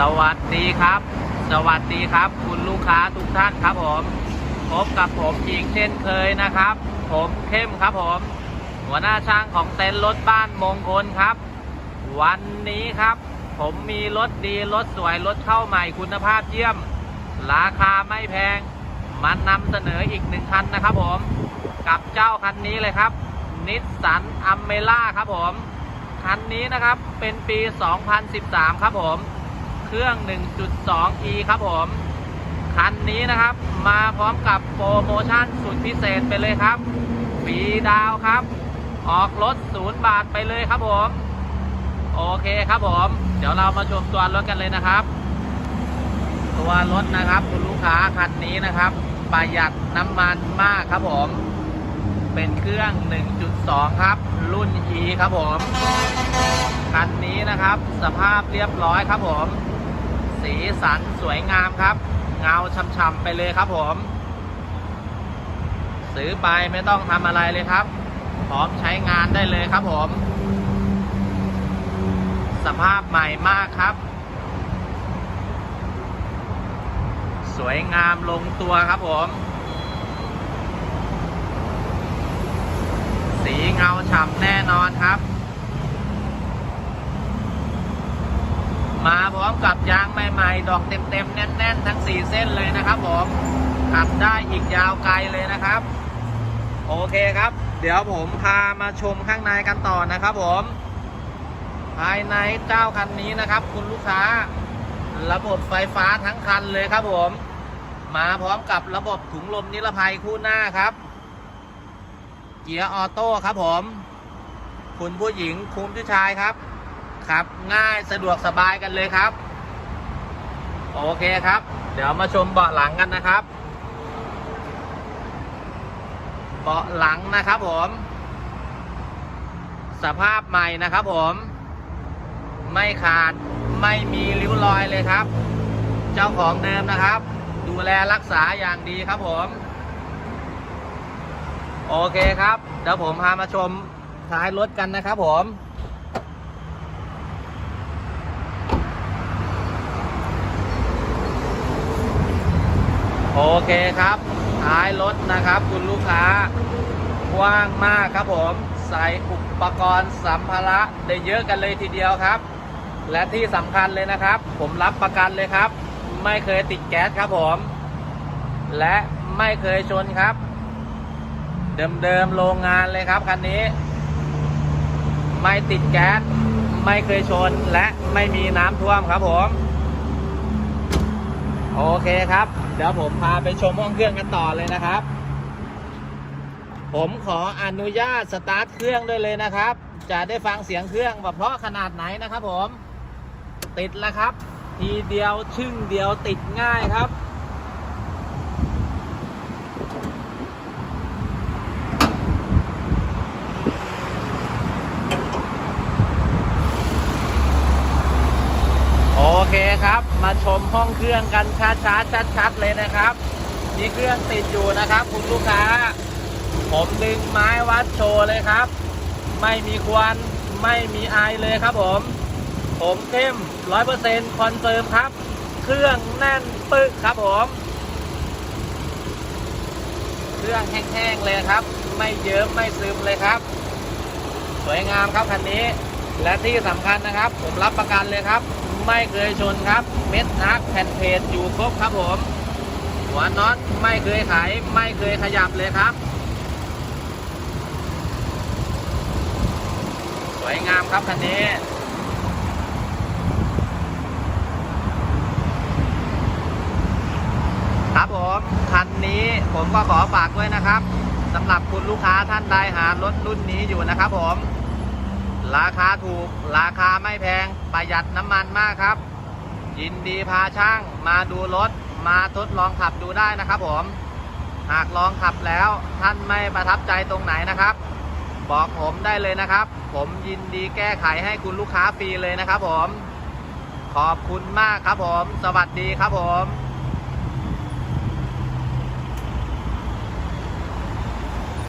สวัสดีครับ สวัสดีครับ คุณลูกค้าทุกท่านครับผมพบกับผมอีกเช่นเคยนะครับ ผมเข้มครับผม หัวหน้าช่างของเต็นท์รถบ้านมงคลครับ วันนี้ครับ ผมมีรถดีรถสวยรถเข้าใหม่คุณภาพเยี่ยม ราคาไม่แพงมานำเสนออีกหนึ่งคันนะครับผม กับเจ้าคันนี้เลยครับนิสสันอัมเมล่าครับผม คันนี้นะครับเป็นปี 2013 ครับผม เครื่อง 1.2e ครับผม คันนี้นะครับ มาพร้อมกับโปรโมชั่นสุดพิเศษไปเลยครับฟรีดาวครับ ออกรถศูนย์บาทไปเลยครับผม โอเคครับผม เดี๋ยวเรามาชมตัวรถกันเลยนะครับ ตัวรถนะครับคุณลูกค้าคันนี้นะครับ ประหยัดน้ำมันมากครับผม เป็นเครื่อง 1.2 ครับ รุ่น E ครับผมคันนี้นะครับ สภาพเรียบร้อยครับผม สีสันสวยงามครับ เงาช่ำๆไปเลยครับผม ซื้อไปไม่ต้องทำอะไรเลยครับ พร้อมใช้งานได้เลยครับผม สภาพใหม่มากครับ สวยงามลงตัวครับผม สีเงาฉ่ำแน่นอนครับมาพร้อมกับยาง ดอกเต็มๆแน่นๆ ทั้ง 4 เส้นเลยนะครับผมขับได้อีกยาวไกลเลยนะครับ โอเคครับ เดี๋ยวผมพามาชมข้างในกันต่อนะครับผม ภายในเจ้าคันนี้นะครับ คุณลูกค้า ระบบไฟฟ้าทั้งคันเลยครับผม มาพร้อมกับระบบถุงลมนิรภัยคู่หน้าครับเกียร์ออโต้ครับผม คุณผู้หญิงคุณผู้ชายครับครับง่ายสะดวกสบายกันเลยครับ โอเคครับ เดี๋ยวมาชมเบาะหลังกันนะครับ เบาะหลังนะครับผม สภาพใหม่นะครับผม ไม่ขาดไม่มีริ้วรอยเลยครับ เจ้าของเดิมนะครับ ดูแลรักษาอย่างดีครับผม โอเคครับ เดี๋ยวผมพามาชมท้ายรถกันนะครับผม โอเคครับ ท้ายรถนะครับ คุณลูกค้ากว้างมากครับผม ใส่อุปกรณ์สัมภาระได้เยอะกันเลยทีเดียวครับ และที่สำคัญเลยนะครับ ผมรับประกันเลยครับ ไม่เคยติดแก๊สครับผม และไม่เคยชนครับ เดิมๆโรงงานเลยครับคันนี้ ไม่ติดแก๊สไม่เคยชนและไม่มีน้ำท่วมครับผม โอเคครับ เดี๋ยวผมพาไปชมห้องเครื่องกันต่อเลยนะครับ ผมขออนุญาตสตาร์ทเครื่องด้วยเลยนะครับ จะได้ฟังเสียงเครื่องว่าเพราะขนาดไหนนะครับผม ติดแล้วครับ ทีเดียวชึ่งเดียวติดง่ายครับ เคครับ มาชมห้องเครื่องกันช้าๆชัดๆเลยนะครับมีเครื่องติดอยู่นะครับ คุณลูกค้า ผมดึงไม้วัดโชว์เลยครับ ไม่มีควันไม่มีไอเลยครับผม ผมเข้มร้อยเปอร์เซ็นต์คอนเฟิร์มครับ เครื่องแน่นปึ๊กครับผม เครื่องแห้งๆเลยครับ ไม่เยิ้มไม่ซึมเลยครับ สวยงามครับคันนี้ และที่สำคัญนะครับ ผมรับประกันเลยครับ ไม่เคยชนครับ เม็ดนักแผ่นเพจอยู่ครบครับผม หัวน็อตไม่เคยไขไม่เคยขยับเลยครับสวยงามครับคันนี้ครับผมคันนี้ผมก็ขอฝากด้วยนะครับสำหรับคุณลูกค้าท่านใดหารถรุ่นนี้อยู่นะครับผม ราคาถูก ราคาไม่แพง ประหยัดน้ำมันมากครับ ยินดีพาช่างมาดูรถ มาทดลองขับดูได้นะครับผม หากลองขับแล้วท่านไม่ประทับใจตรงไหนนะครับ บอกผมได้เลยนะครับ ผมยินดีแก้ไขให้คุณลูกค้าฟรีเลยนะครับผม ขอบคุณมากครับผม สวัสดีครับผม